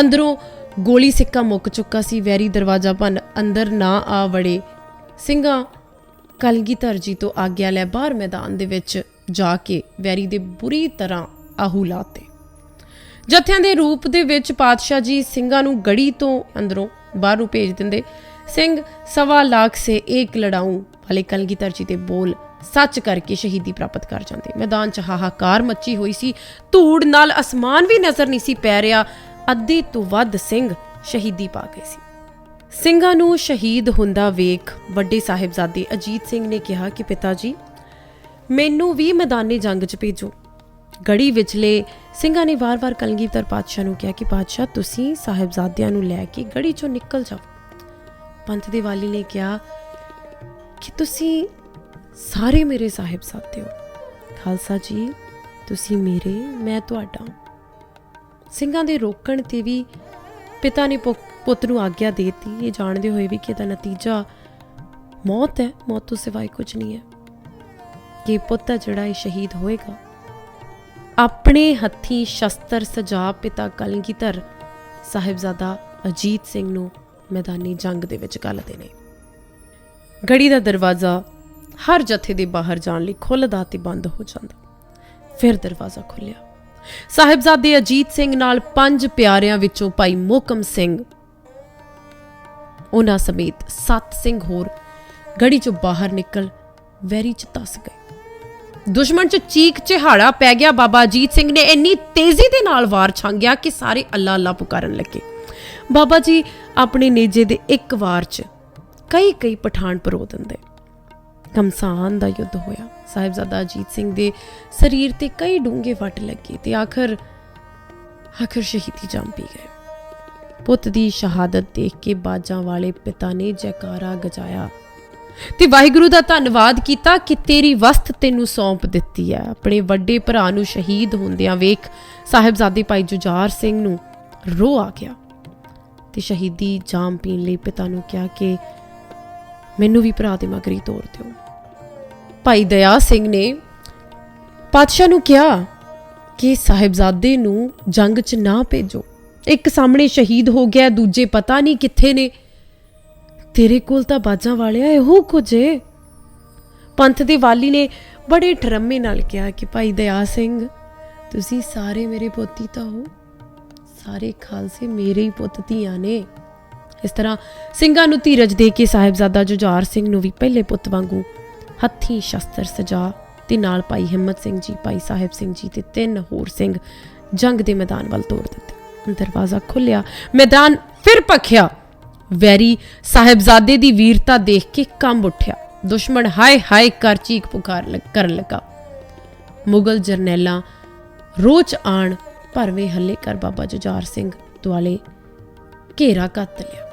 ਅੰਦਰੋਂ ਗੋਲੀ ਸਿੱਕਾ ਮੁੱਕ ਚੁੱਕਾ ਸੀ, ਵੈਰੀ ਦਰਵਾਜ਼ਾ ਭੰਨ, ਅੰਦਰ ਨਾ ਆ ਵੜੇ। ਸਿੰਘਾਂ ਕਲਗੀਧਰ ਜੀ ਤੋਂ ਆਗਿਆ ਲੈ ਬਾਹਰ ਮੈਦਾਨ ਦੇ ਵਿੱਚ ਜਾ ਕੇ ਵੈਰੀ ਦੇ ਬੁਰੀ ਤਰ੍ਹਾਂ ਆਹੂ ਲਾਤੇ। ਜਥਿਆਂ ਦੇ ਰੂਪ ਦੇ ਵਿੱਚ ਪਾਤਸ਼ਾਹ ਜੀ ਸਿੰਘਾਂ ਨੂੰ ਗੜੀ ਤੋਂ ਅੰਦਰੋਂ ਬਾਹਰ ਨੂੰ ਭੇਜ ਦਿੰਦੇ। ਸਿੰਘ ਸਵਾ ਲੱਖ ਸੇ ਇੱਕ ਲੜਾਊ ਵਾਲੇ ਕਲਗੀਧਰ ਜੀ ਦੇ ਬੋਲ ਸੱਚ ਕਰਕੇ ਸ਼ਹੀਦੀ ਪ੍ਰਾਪਤ ਕਰ ਜਾਂਦੇ। ਮੈਦਾਨ 'ਚ ਹਾਹਾਕਾਰ ਮੱਚੀ ਹੋਈ ਸੀ। ਧੂੜ ਨਾਲ ਅਸਮਾਨ ਵੀ ਨਜ਼ਰ ਨਹੀਂ ਸੀ ਪੈ ਰਿਹਾ। ਅੱਧੇ ਤੋਂ ਵੱਧ ਸਿੰਘ ਸ਼ਹੀਦੀ ਪਾ ਗਏ ਸੀ। ਸਿੰਘਾਂ ਨੂੰ ਸ਼ਹੀਦ ਹੁੰਦਾ ਵੇਖ ਵੱਡੇ ਸਾਹਿਬਜ਼ਾਦੇ ਅਜੀਤ ਸਿੰਘ ਨੇ ਕਿਹਾ ਕਿ ਪਿਤਾ ਜੀ ਮੈਨੂੰ ਵੀ ਮੈਦਾਨੇ ਜੰਗ 'ਚ ਭੇਜੋ। ਗੜੀ ਵਿਚਲੇ ਸਿੰਘਾਂ ਨੇ ਵਾਰ-ਵਾਰ ਕਲਗੀਧਰ ਪਾਤਸ਼ਾਹ ਨੂੰ ਕਿਹਾ ਕਿ ਪਾਤਸ਼ਾਹ, ਤੁਸੀਂ ਸਾਹਿਬਜ਼ਾਦਿਆਂ ਨੂੰ ਲੈ ਕੇ ਗੜੀ 'ਚੋਂ ਨਿਕਲ ਜਾਓ। ਪੰਥ ਦੇ ਵਾਲੀ ਨੇ ਕਿਹਾ ਕਿ ਤੁਸੀਂ ਸਾਰੇ ਮੇਰੇ ਸਾਹਿਬਜ਼ਾਦੇ ਹੋ। ਖਾਲਸਾ ਜੀ, ਤੁਸੀਂ ਮੇਰੇ, ਮੈਂ ਤੁਹਾਡਾ ਸਿੰਘਾਂ ਦੇ ਰੋਕਣ ਤੇ ਵੀ ਪਿਤਾ ਨੇ ਪੁੱਤ ਨੂੰ ਆਗਿਆ ਦੇਤੀ। ਇਹ ਜਾਣਦੇ ਹੋਏ ਵੀ ਕਿ ਇਹਦਾ ਨਤੀਜਾ ਮੌਤ ਹੈ, ਮੌਤ ਤੋਂ ਸਿਵਾਏ ਕੁਝ ਨਹੀਂ ਹੈ। ਕਿ ਪੁੱਤ ਹੈ ਜਿਹੜਾ ਇਹ ਸ਼ਹੀਦ ਹੋਏਗਾ। ਆਪਣੇ ਹੱਥੀ ਸ਼ਸਤਰ ਸਜਾ ਪਿਤਾ ਕਲਗੀਧਰ ਸਾਹਿਬਜ਼ਾਦਾ ਅਜੀਤ ਸਿੰਘ ਨੂੰ ਮੈਦਾਨੀ ਜੰਗ ਦੇ ਵਿੱਚ ਘੱਲਦੇ ਨੇ ਗੜੀ ਦਾ ਦਰਵਾਜ਼ਾ ਹਰ ਜਥੇ ਦੇ ਬਾਹਰ ਜਾਣ ਲਈ ਖੁੱਲਦਾ ਤੇ ਬੰਦ ਹੋ ਜਾਂਦਾ। ਫਿਰ ਦਰਵਾਜ਼ਾ ਖੁੱਲਿਆ ਸਾਹਿਬਜ਼ਾਦੇ ਅਜੀਤ ਸਿੰਘ ਨਾਲ ਪੰਜ ਪਿਆਰਿਆਂ ਵਿੱਚੋਂ ਭਾਈ ਮੋਕਮ ਸਿੰਘ। ਉਹਨਾਂ ਸਮੇਤ ਸੱਤ ਸਿੰਘ ਹੋਰ ਗੜੀ ਚੋਂ ਬਾਹਰ ਨਿਕਲ ਵੈਰੀ ਚ ਤਸ ਗਏ। ਦੁਸ਼ਮਣ ਚ ਚੀਕ ਚਿਹਾੜਾ ਪੈ ਗਿਆ। ਬਾਬਾ ਅਜੀਤ ਸਿੰਘ ਨੇ ਇੰਨੀ ਤੇਜ਼ੀ ਦੇ ਨਾਲ ਵਾਰ ਛਾਂਗਿਆ ਕਿ ਸਾਰੇ ਅੱਲਾ ਅੱਲਾ ਪੁਕਾਰਨ ਲੱਗੇ। ਬਾਬਾ ਜੀ ਆਪਣੇ ਨੇਜੇ ਦੇ ਇੱਕ ਵਾਰ ਚ ਕਈ ਕਈ ਪਠਾਨ ਪਰੋ ਦਿੰਦੇ। ਕਮਸਾਨ ਦਾ ਯੁੱਧ ਹੋਇਆ। ਸਾਹਿਬਜ਼ਾਦਾ ਅਜੀਤ ਸਿੰਘ ਦੇ ਸਰੀਰ ਤੇ ਕਈ ਡੂੰਘੇ ਵੱਟ ਲੱਗੇ ਤੇ ਆਖਰ ਆਖਰ ਸ਼ਹੀਦੀ ਜੰਮ ਪੀ ਗਏ। ਪੁੱਤ ਦੀ ਸ਼ਹਾਦਤ ਦੇਖ ਕੇ ਬਾਜਾਂ ਵਾਲੇ ਪਿਤਾ ਨੇ ਜੈਕਾਰਾ ਗਜਾਇਆ। ਤੇ ਵਾਹਿਗੁਰੂ ਦਾ ਧੰਨਵਾਦ ਕੀਤਾ ਕਿ ਤੇਰੀ ਵਸਤ ਤੈਨੂੰ ਸੌਂਪ ਦਿੱਤੀ ਹੈ। ਆਪਣੇ ਵੱਡੇ ਭਰਾ ਨੂੰ ਸ਼ਹੀਦ ਹੁੰਦਿਆਂ ਵੇਖ ਸਾਹਿਬਜ਼ਾਦੇ ਭਾਈ ਜੁਝਾਰ ਸਿੰਘ ਨੂੰ ਰੋ ਆ ਗਿਆ ਤੇ ਸ਼ਹੀਦੀ ਜਾਮ ਪੀਣ ਲਈ ਪਿਤਾ ਨੂੰ ਕਿਹਾ ਕਿ ਮੈਨੂੰ ਵੀ ਭਰਾ ਦੇ ਮਗਰੀ ਤੋਰ ਦਿਓ। ਭਾਈ ਦਇਆ ਸਿੰਘ ਨੇ ਪਾਤਸ਼ਾਹ ਨੂੰ ਕਿਹਾ ਕਿ ਸਾਹਿਬਜ਼ਾਦੇ ਨੂੰ ਜੰਗ 'ਚ ਨਾ ਭੇਜੋ। ਇੱਕ ਸਾਹਮਣੇ ਸ਼ਹੀਦ ਹੋ ਗਿਆ, ਦੂਜੇ ਪਤਾ ਨਹੀਂ ਕਿੱਥੇ ਨੇ। ਤੇਰੇ ਕੋਲ ਤਾਂ ਬਾਜਾਂ ਵਾਲਿਆ, ਇਹੋ ਕੁਝ ਏ। ਪੰਥ ਦੇ ਵਾਲੀ ਨੇ ਬੜੇ ਠਰਮੇ ਨਾਲ ਕਿਹਾ ਕਿ ਭਾਈ ਦਇਆ ਸਿੰਘ, ਤੁਸੀਂ ਸਾਰੇ ਮੇਰੇ ਪੋਤੀ ਤਾਂ ਹੋ। ਸਾਰੇ ਖਾਲਸੇ ਮੇਰੇ ਹੀ ਪੁੱਤ ਧੀਆਂ ਨੇ। ਇਸ ਤਰ੍ਹਾਂ ਸਿੰਘਾਂ ਨੂੰ ਧੀਰਜ ਦੇ ਕੇ ਸਾਹਿਬਜ਼ਾਦਾ ਜੁਝਾਰ ਸਿੰਘ ਨੂੰ ਵੀ ਪਹਿਲੇ ਪੁੱਤ ਵਾਂਗੂ ਹੱਥੀਂ ਸ਼ਸਤਰ ਸਜਾ ਤੇ ਨਾਲ ਭਾਈ ਹਿੰਮਤ ਸਿੰਘ ਜੀ, ਭਾਈ ਸਾਹਿਬ ਸਿੰਘ ਜੀ ਤੇ ਤਿੰਨ ਹੋਰ ਸਿੰਘ ਜੰਗ ਦੇ ਮੈਦਾਨ ਵੱਲ ਤੋੜ ਦਿੱਤੇ। ਦਰਵਾਜ਼ਾ ਖੁੱਲਿਆ ਮੈਦਾਨ ਫਿਰ ਭਖਿਆ। ਵੈਰੀ ਸਾਹਿਬਜ਼ਾਦੇ ਦੀ ਵੀਰਤਾ ਦੇਖ ਕੇ ਕੰਬ ਉੱਠਿਆ। ਦੁਸ਼ਮਣ ਹਾਏ ਹਾਏ ਕਰ ਚੀਕ ਪੁਕਾਰ ਕਰਨ ਲੱਗਾ। ਮੁਗਲ ਜਰਨੈਲਾਂ ਰੋਚ ਆਣ, ਭਰਵੇਂ ਹੱਲੇ ਕਰ ਬਾਬਾ ਜੁਝਾਰ ਸਿੰਘ ਦੁਆਲੇ ਘੇਰਾ ਕੱਤ ਲਿਆ।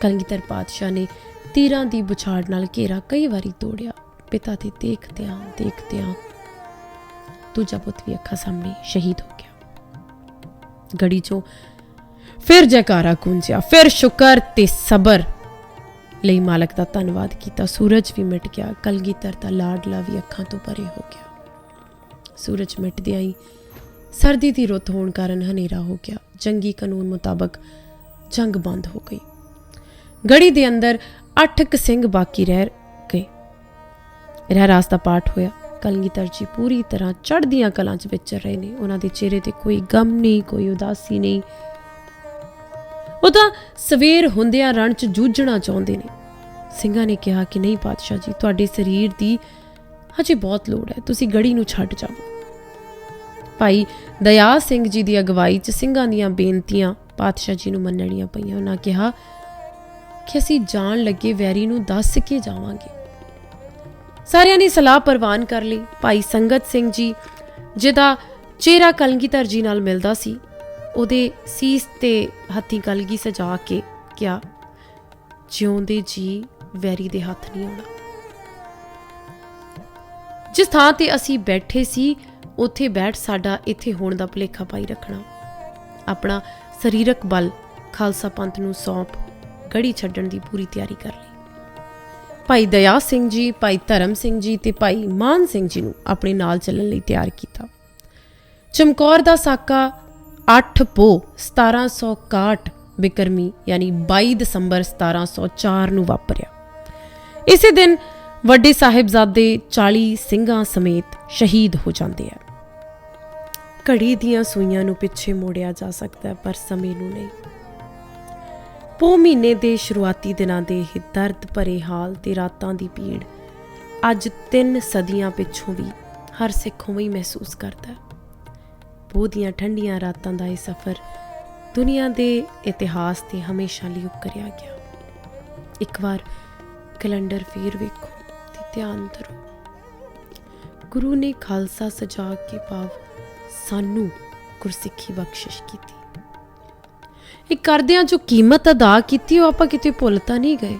ਕਲਗੀਧਰ ਪਾਤਸ਼ਾਹ ਨੇ ਤੀਰਾਂ ਦੀ ਬੁਛਾੜ ਨਾਲ ਘੇਰਾ ਕਈ ਵਾਰੀ ਤੋੜਿਆ। ਪਿਤਾ ਦੇ ਦੇਖਦਿਆਂ ਦੇਖਦਿਆਂ ਦੂਜਾ ਪੁੱਤ ਵੀ ਅੱਖਾਂ ਸਾਹਮਣੇ ਸ਼ਹੀਦ ਹੋ ਗਿਆ। ਗੜੀ ਚੋਂ ਫਿਰ ਜੈਕਾਰਾ ਗੂੰਜਿਆ, ਫਿਰ ਸ਼ੁਕਰ ਤੇ ਸਬਰ ਲਈ ਮਾਲਕ ਦਾ ਧੰਨਵਾਦ ਕੀਤਾ। ਸੂਰਜ ਵੀ ਮਿਟ ਗਿਆ, ਕਲਗੀਧਰ ਦਾ ਲਾਡਲਾ ਵੀ ਅੱਖਾਂ ਤੋਂ ਪਰੇ ਹੋ ਗਿਆ। ਸੂਰਜ ਮਿਟਦਿਆਂ ਹੀ ਸਰਦੀ ਦੀ ਰੁੱਤ ਹੋਣ ਕਾਰਨ ਹਨੇਰਾ ਹੋ ਗਿਆ। ਜੰਗੀ ਕਾਨੂੰਨ ਮੁਤਾਬਕ ਜੰਗ ਬੰਦ ਹੋ ਗਈ। ਗੜੀ ਦੇ ਅੰਦਰ 8 ਕ ਸਿੰਘ ਬਾਕੀ ਰਹਿ ਗਏ। ਰਹਿਰਾਸ ਦਾ ਪਾਠ ਹੋਇਆ। ਕਲਗੀਧਰ ਜੀ ਪੂਰੀ ਤਰ੍ਹਾਂ ਚੜ੍ਹਦੀਆਂ ਕਲਾਂ 'ਚ ਵਿਚਰ ਰਹੇ ਨੇ। ਉਹਨਾਂ ਦੇ ਚਿਹਰੇ ਤੇ ਕੋਈ ਗਮ ਨਹੀਂ, ਕੋਈ ਉਦਾਸੀ ਨਹੀਂ। ਉਹ ਤਾਂ ਸਵੇਰ ਹੁੰਦਿਆਂ ਰਣ 'ਚ ਜੂਝਣਾ ਚਾਹੁੰਦੇ ਨੇ। ਸਿੰਘਾਂ ਨੇ ਕਿਹਾ ਕਿ ਨਹੀਂ ਪਾਤਸ਼ਾਹ ਜੀ, ਤੁਹਾਡੇ ਸਰੀਰ ਦੀ ਹਜੇ ਬਹੁਤ ਲੋੜ ਹੈ। ਤੁਸੀਂ ਗੜੀ ਨੂੰ ਛੱਡ ਜਾਵੋ ਭਾਈ ਦਇਆ ਸਿੰਘ ਜੀ ਦੀ ਅਗਵਾਈ 'ਚ ਸਿੰਘਾਂ ਦੀਆਂ ਬੇਨਤੀਆਂ ਪਾਤਸ਼ਾਹ ਜੀ ਨੂੰ ਮੰਨਣੀਆਂ ਪਈਆਂ। ਉਹਨਾਂ ਕਿਹਾ ਕਿ ਅਸੀਂ ਜਾਣ ਲੱਗੇ ਵੈਰੀ ਨੂੰ ਦੱਸ ਕੇ ਜਾਵਾਂਗੇ। ਸਾਰਿਆਂ ਨੇ ਸਲਾਹ ਪ੍ਰਵਾਨ ਕਰ ਲਈ, ਭਾਈ ਸੰਗਤ ਸਿੰਘ ਜੀ, ਜਿਹਦਾ ਚਿਹਰਾ ਕਲਗੀਧਰ ਜੀ ਨਾਲ ਮਿਲਦਾ ਸੀ, ਉਹਦੇ ਸੀਸ ਤੇ ਹੱਥੀ ਕਲਗੀ ਸਜਾ ਕੇ ਕਿਹਾ, ਜਿਉਂਦੇ ਜੀ, ਵੈਰੀ ਦੇ ਹੱਥ ਨਹੀਂ ਆਉਣਾ। ਜਿਸ ਥਾਂ ਤੇ ਅਸੀਂ ਬੈਠੇ ਸੀ, ਉੱਥੇ ਬੈਠ ਸਾਡਾ ਇੱਥੇ ਹੋਣ ਦਾ ਭੁਲੇਖਾ ਪਾਈ ਰੱਖਣਾ। ਆਪਣਾ ਸਰੀਰਕ ਬਲ ਖਾਲਸਾ ਪੰਥ ਨੂੰ ਸੌਂਪ ਗੜੀ ਛੱਡਣ ਦੀ ਪੂਰੀ ਤਿਆਰੀ ਕਰ ਲਈ। ਭਾਈ ਦਇਆ ਸਿੰਘ ਜੀ, ਭਾਈ ਧਰਮ ਸਿੰਘ ਜੀ ਤੇ ਭਾਈ ਮਾਨ ਸਿੰਘ ਜੀ ਨੂੰ ਆਪਣੇ ਨਾਲ ਚੱਲਣ ਲਈ ਤਿਆਰ ਕੀਤਾ। ਚਮਕੌਰ ਦਾ ਸਾਕਾ 8 ਪੋ 1761 ਬਿਕਰਮੀ, ਯਾਨੀ 22 ਦਸੰਬਰ 1704 ਨੂੰ ਵਾਪਰਿਆ। ਇਸੇ ਦਿਨ ਵੱਡੇ ਸਾਹਿਬਜ਼ਾਦੇ 40 ਸਿੰਘਾਂ ਸਮੇਤ ਸ਼ਹੀਦ ਹੋ ਜਾਂਦੇ ਆ। ਘੜੀ ਦੀਆਂ ਸੂਈਆਂ ਨੂੰ ਪਿੱਛੇ ਮੋੜਿਆ ਜਾ ਸਕਦਾ ਪਰ ਸਮੇਂ ਨੂੰ ਨਹੀਂ। ਪੋ ਮਹੀਨੇ ਦੇ ਸ਼ੁਰੂਆਤੀ ਦਿਨਾਂ ਦੇ ਇਹ ਦਰਦ ਭਰੇ ਹਾਲ ਤੇ ਰਾਤਾਂ ਦੀ ਪੀੜ ਅੱਜ ਤਿੰਨ ਸਦੀਆਂ ਪਿੱਛੋਂ ਵੀ ਹਰ ਸਿੱਖ ਉਵੇਂ ਹੀ ਮਹਿਸੂਸ ਕਰਦਾ ਹੈ। ਦੀਆਂ ਠੰਡੀਆਂ ਰਾਤਾਂ ਦਾ ਇਹ ਸਫ਼ਰ ਦੁਨੀਆ ਦੇ ਇਤਿਹਾਸ ਤੇ ਹਮੇਸ਼ਾ ਲਈ ਉਕਰਿਆ ਗਿਆ। ਇੱਕ ਵਾਰ ਕੈਲੰਡਰ ਫੇਰ ਵੇਖੋ ਤੇ ਧਿਆਨ ਧਰੋ। ਗੁਰੂ ਨੇ ਖਾਲਸਾ ਸਜਾ ਕੇ ਭਾਵ ਸਾਨੂੰ ਗੁਰਸਿੱਖੀ ਬਖਸ਼ਿਸ਼ ਕੀਤੀ। ਇਹ ਕਰਦਿਆਂ ਜੋ ਕੀਮਤ ਅਦਾ ਕੀਤੀ ਉਹ ਆਪਾਂ ਕਿਤੇ ਭੁੱਲ ਤਾਂ ਨਹੀਂ ਗਏ।